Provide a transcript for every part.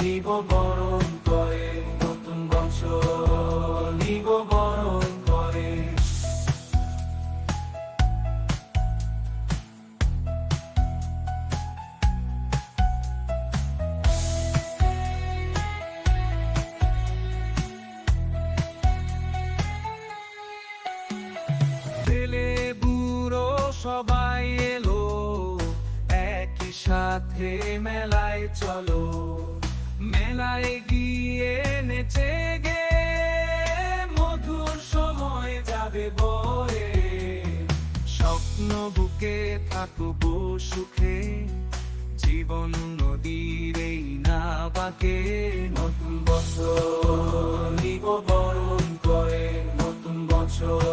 নিব বরণ করে নতুন বছর নিব বরণ করে। ছেলে বুড়ো সবাই সাথে মেলায় চলো। মেলায় গিয়ে নেচে গে। মধুর সময় যাবে বয়ে। স্বপ্ন বুকে থাকব সুখে। জীবন নদীর এই না বাকে নতুন বছর নিব বরণ করে নতুন বছর।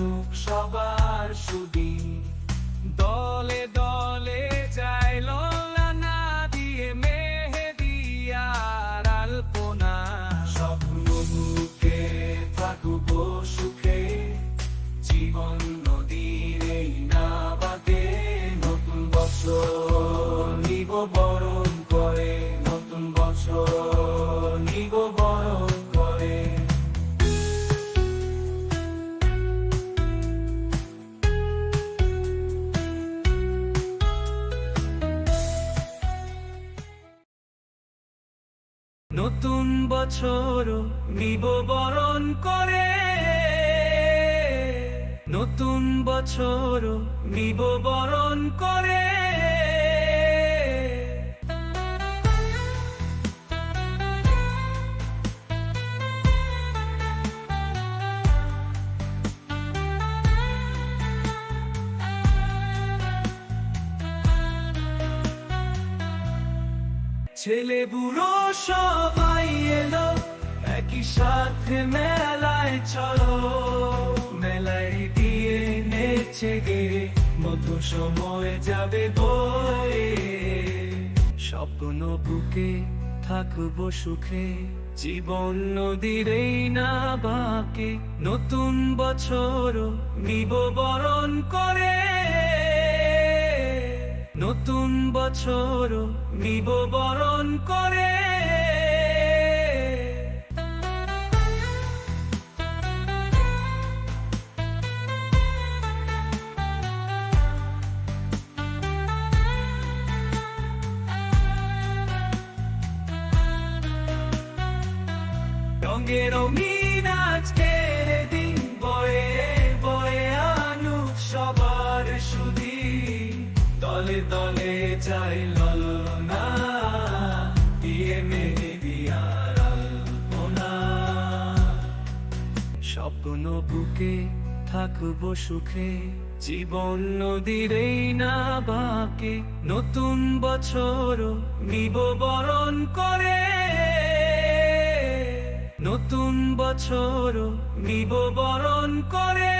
আনুক সবার সুদিন দলে দলে নতুন বছর নিব বরণ করে। নতুন বছর নিব বরণ করে। ছেলে বুড়ো সবাই এলো, একই সাথে মেলায় চলো। মেলায় দিয়ে নেচে গে মধু সময় যাবে বয়ে। স্বপ্ন বুকে থাকব সুখে, জীবন নদীর না বাকে নতুন বছর নিব বরণ করে। নতুন বছর নিব বরণ করে? রঙে রঙিন দিন বয়ে বয়ে সবার সুদি দলে দলে চাই ললনা, দিয়ে মেরে দিয়ার আলপনা। স্বপ্ন বুকে থাকব সুখে, জীবন নদীর না বাকে নতুন বছর নিব বরণ করে। নতুন বছর নিব বরণ করে।